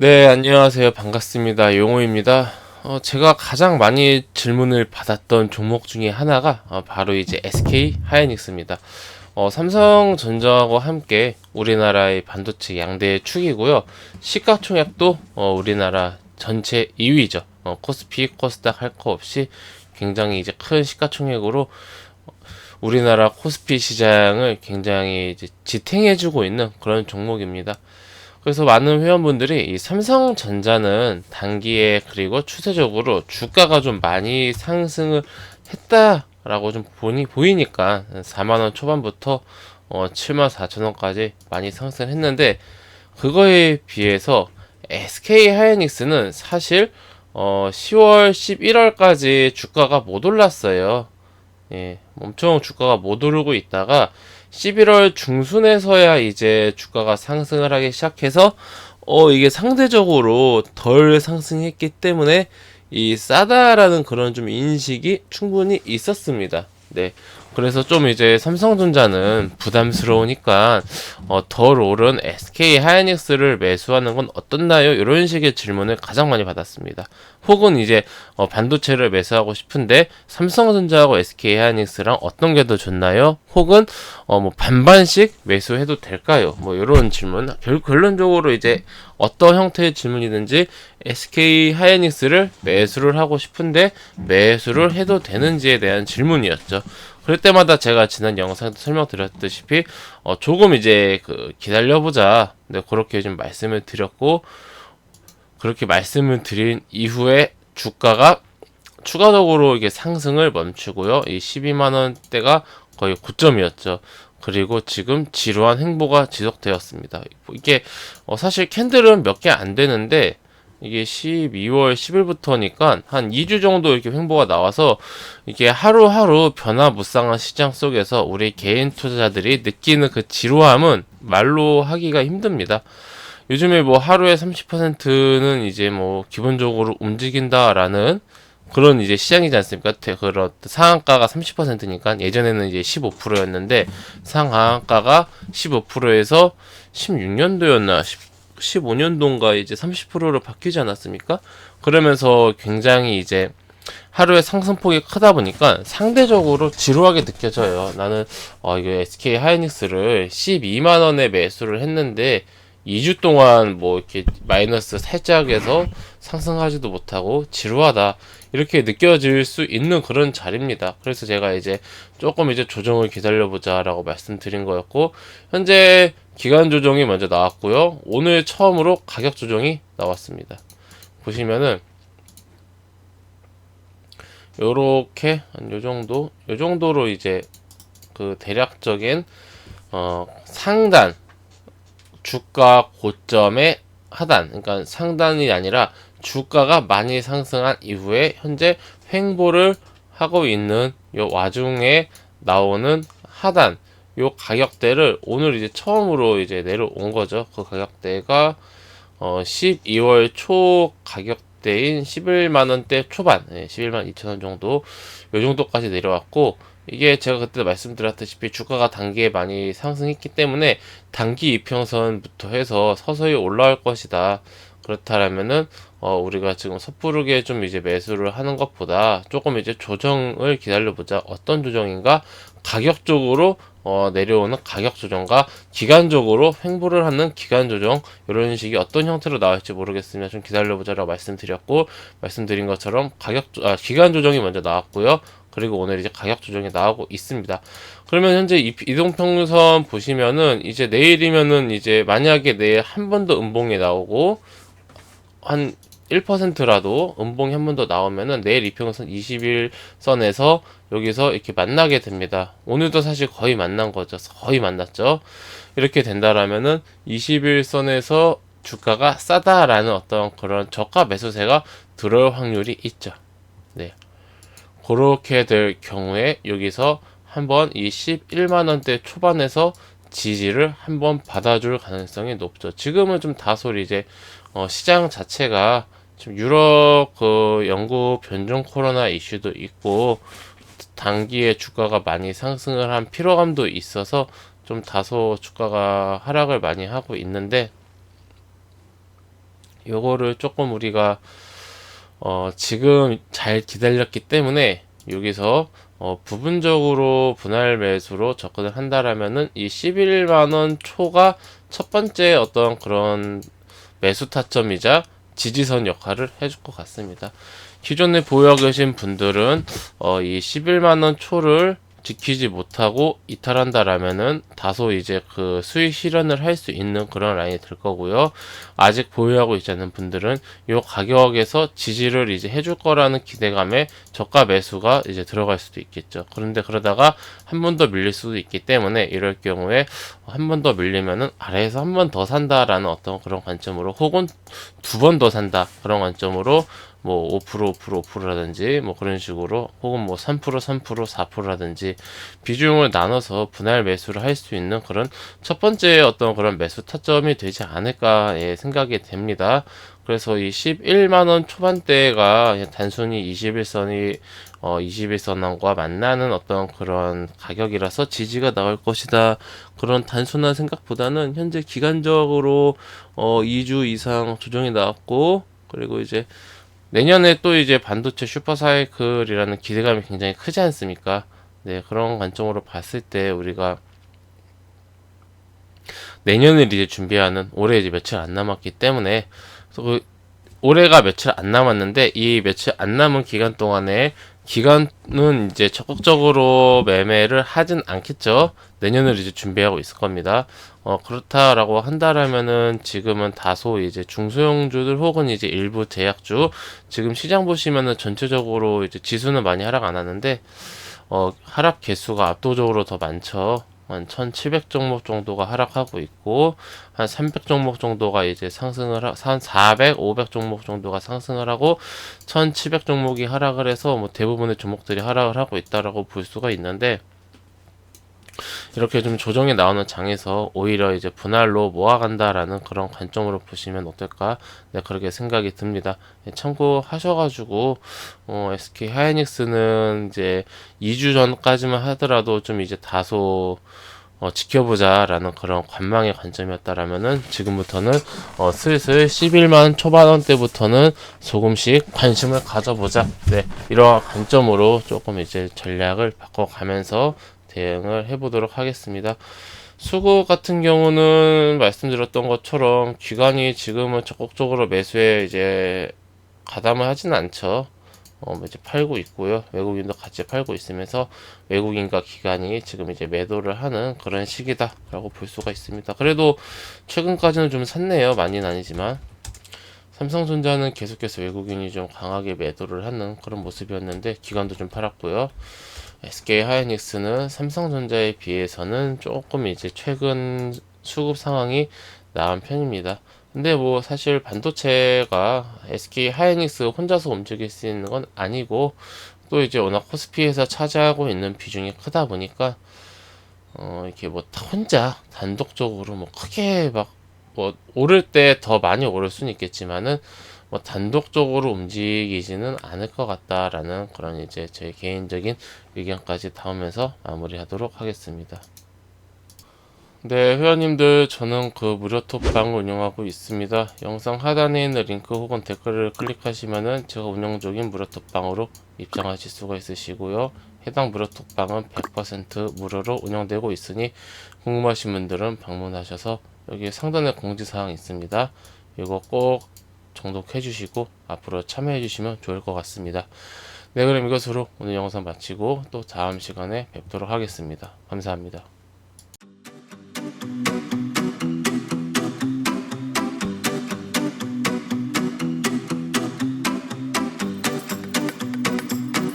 네, 안녕하세요. 반갑습니다. 용호입니다. 어, 제가 가장 많이 질문을 받았던 종목 중에 하나가 어, 바로 이제 SK 하이닉스입니다. 어, 삼성전자하고 함께 우리나라의 반도체 양대 축이고요. 시가총액도 어, 우리나라 전체 2위죠. 어, 코스피, 코스닥 할 거 없이 굉장히 이제 큰 시가총액으로 우리나라 코스피 시장을 굉장히 이제 지탱해주고 있는 그런 종목입니다. 그래서 많은 회원분들이 이 삼성전자는 단기에 그리고 추세적으로 주가가 좀 많이 상승을 했다라고 좀 보니 보이니까 4만 원 초반부터 어 7만 4천 원까지 많이 상승했는데 그거에 비해서 SK 하이닉스는 사실 어 10월 11월까지 주가가 못 올랐어요. 예, 엄청 주가가 못 오르고 있다가 11월 중순에서야 이제 주가가 상승을 하기 시작해서 어 이게 상대적으로 덜 상승했기 때문에 이 싸다라는 그런 좀 인식이 충분히 있었습니다. 네. 그래서 좀 이제 삼성전자는 부담스러우니까 어, 덜 오른 SK 하이닉스를 매수하는 건 어떻나요? 이런 식의 질문을 가장 많이 받았습니다. 혹은 이제 어, 반도체를 매수하고 싶은데 삼성전자하고 SK 하이닉스랑 어떤 게 더 좋나요? 혹은 어, 뭐 반반씩 매수해도 될까요? 뭐 이런 질문. 결, 결론적으로 이제 어떤 형태의 질문이든지 SK 하이닉스를 매수를 하고 싶은데 매수를 해도 되는지에 대한 질문이었죠. 그럴 때마다 제가 지난 영상에도 설명드렸다시피 어, 조금 이제 그 기다려보자. 네, 그렇게 좀 말씀을 드렸고 그렇게 말씀을 드린 이후에 주가가 추가적으로 이게 상승을 멈추고요. 이 12만 원대가 거의 고점이었죠. 그리고 지금 지루한 행보가 지속되었습니다. 이게 어 사실 캔들은 몇 개 안 되는데 이게 12월 10일부터니까 한 2주 정도 이렇게 횡보가 나와서 이게 하루하루 변화무쌍한 시장 속에서 우리 개인 투자자들이 느끼는 그 지루함은 말로 하기가 힘듭니다. 요즘에 뭐 하루에 30%는 이제 뭐 기본적으로 움직인다라는 그런 이제 시장이지 않습니까? 그런 상한가가 30%니까 예전에는 이제 15%였는데 상한가가 15%에서 16년도였나 15년도인가 이제 30%로 바뀌지 않았습니까? 그러면서 굉장히 이제 하루에 상승폭이 크다 보니까 상대적으로 지루하게 느껴져요. 나는 어 이거 SK 하이닉스를 12만 원에 매수를 했는데 2주 동안 뭐 이렇게 마이너스 살짝에서 상승하지도 못하고 지루하다 이렇게 느껴질 수 있는 그런 자리입니다. 그래서 제가 이제 조금 이제 조정을 기다려보자라고 말씀드린 거였고 현재 기간 조정이 먼저 나왔고요. 오늘 처음으로 가격 조정이 나왔습니다. 보시면은 요렇게 한 요 정도 요 정도로 이제 그 대략적인 어 상단 주가 고점의 하단 그러니까 상단이 아니라 주가가 많이 상승한 이후에 현재 횡보를 하고 있는 요 와중에 나오는 하단 요 가격대를 오늘 이제 처음으로 이제 내려온 거죠. 그 가격대가 어 12월 초 가격대인 11만 원대 초반, 네, 11만 2천 원 정도 요 정도까지 내려왔고 이게 제가 그때 말씀드렸다시피 주가가 단기에 많이 상승했기 때문에 단기 이평선부터 해서 서서히 올라올 것이다. 그렇다라면은 어 우리가 지금 섣부르게 좀 이제 매수를 하는 것보다 조금 이제 조정을 기다려 보자. 어떤 조정인가? 가격적으로 어, 내려오는 가격 조정과 기간적으로 횡보를 하는 기간 조정 이런 식이 어떤 형태로 나올지 모르겠으면 좀 기다려보자라고 말씀드렸고 말씀드린 것처럼 가격 아, 기간 조정이 먼저 나왔고요. 그리고 오늘 이제 가격 조정이 나오고 있습니다. 그러면 현재 이동평선 보시면은 이제 내일이면은 이제 만약에 내일 한 번 더 음봉이 나오고 한 1%라도 음봉이 한 번 더 나오면은 내일 이평선 21선에서 여기서 이렇게 만나게 됩니다. 오늘도 사실 거의 만난 거죠. 거의 만났죠. 이렇게 된다라면은 21선에서 주가가 싸다라는 어떤 그런 저가 매수세가 들어올 확률이 있죠. 네. 그렇게 될 경우에 여기서 한번 이 11만원대 초반에서 지지를 한번 받아줄 가능성이 높죠. 지금은 좀 다소 이제 어 시장 자체가 지금 유럽 그 영국 변종 코로나 이슈도 있고 단기에 주가가 많이 상승을 한 피로감도 있어서 좀 다소 주가가 하락을 많이 하고 있는데 요거를 조금 우리가 어, 지금 잘 기다렸기 때문에 여기서 어, 부분적으로 분할 매수로 접근을 한다라면은 이 11만원 초가 첫 번째 어떤 그런 매수 타점이자 지지선 역할을 해줄 것 같습니다. 기존에 보유하고 계신 분들은 어, 이 11만원 초를 지키지 못하고 이탈한다라면은 다소 이제 그 수익 실현을 할 수 있는 그런 라인이 될 거고요. 아직 보유하고 있지 않은 분들은 이 가격에서 지지를 이제 해줄 거라는 기대감에 저가 매수가 이제 들어갈 수도 있겠죠. 그런데 그러다가 한 번 더 밀릴 수도 있기 때문에 이럴 경우에 한 번 더 밀리면은 아래에서 한 번 더 산다라는 어떤 그런 관점으로 혹은 두 번 더 산다 그런 관점으로 뭐 5% 5% 5%라든지 뭐 그런 식으로 혹은 뭐 3% 3% 4%라든지 비중을 나눠서 분할 매수를 할 수 있는 그런 첫 번째 어떤 그런 매수 타점이 되지 않을까 예, 생각이 됩니다. 그래서 이 11만 원 초반대가 그냥 단순히 21선이 어 21선과 만나는 어떤 그런 가격이라서 지지가 나올 것이다. 그런 단순한 생각보다는 현재 기간적으로 어 2주 이상 조정이 나왔고 그리고 이제 내년에 또 이제 반도체 슈퍼사이클이라는 기대감이 굉장히 크지 않습니까? 네, 그런 관점으로 봤을 때 우리가 내년을 이제 준비하는 올해 이제 며칠 안 남았기 때문에 그 올해가 며칠 안 남았는데 이 며칠 안 남은 기간 동안에 기간은 이제 적극적으로 매매를 하진 않겠죠. 내년을 이제 준비하고 있을 겁니다. 어, 그렇다라고 한다라면은 지금은 다소 이제 중소형주들 혹은 이제 일부 제약주 지금 시장 보시면은 전체적으로 이제 지수는 많이 하락 안 하는데 어, 하락 개수가 압도적으로 더 많죠. 한 1700 종목 정도가 하락하고 있고 한 300 종목 정도가 이제 상승을 하, 한 400, 500 종목 정도가 상승을 하고 1700 종목이 하락을 해서 뭐 대부분의 종목들이 하락을 하고 있다라고 볼 수가 있는데 이렇게 좀 조정이 나오는 장에서 오히려 이제 분할로 모아간다라는 그런 관점으로 보시면 어떨까? 네, 그렇게 생각이 듭니다. 네, 참고하셔가지고, 어, SK 하이닉스는 이제 2주 전까지만 하더라도 좀 이제 다소 어, 지켜보자라는 그런 관망의 관점이었다라면은 지금부터는 어, 슬슬 11만 초반원 대부터는 조금씩 관심을 가져보자. 네, 이러한 관점으로 조금 이제 전략을 바꿔가면서 대응을 해보도록 하겠습니다. 수구 같은 경우는 말씀드렸던 것처럼 기관이 지금은 적극적으로 매수에 이제 가담을 하지는 않죠. 어, 이제 팔고 있고요. 외국인도 같이 팔고 있으면서 외국인과 기관이 지금 이제 매도를 하는 그런 시기다라고 볼 수가 있습니다. 그래도 최근까지는 좀 샀네요. 많이는 아니지만. 삼성전자는 계속해서 외국인이 좀 강하게 매도를 하는 그런 모습이었는데 기관도 좀 팔았고요. SK 하이닉스는 삼성전자에 비해서는 조금 이제 최근 수급 상황이 나은 편입니다. 근데 뭐 사실 반도체가 SK 하이닉스 혼자서 움직일 수 있는 건 아니고 또 이제 워낙 코스피에서 차지하고 있는 비중이 크다 보니까 어 이렇게 뭐 혼자 단독적으로 뭐 크게 막 뭐 오를 때 더 많이 오를 수는 있겠지만은 뭐 단독적으로 움직이지는 않을 것 같다라는 그런 이제 제 개인적인 의견까지 담으면서 마무리하도록 하겠습니다. 네, 회원님들 저는 그 무료 톡방을 운영하고 있습니다. 영상 하단에 있는 링크 혹은 댓글을 클릭하시면은 제가 운영 중인 무료 톡방으로 입장하실 수가 있으시고요. 해당 무료 톡방은 100% 무료로 운영되고 있으니 궁금하신 분들은 방문하셔서 여기 상단에 공지사항 있습니다. 이거 꼭 정독해 주시고 앞으로 참여해 주시면 좋을 것 같습니다. 네, 그럼 이것으로 오늘 영상 마치고 또 다음 시간에 뵙도록 하겠습니다. 감사합니다.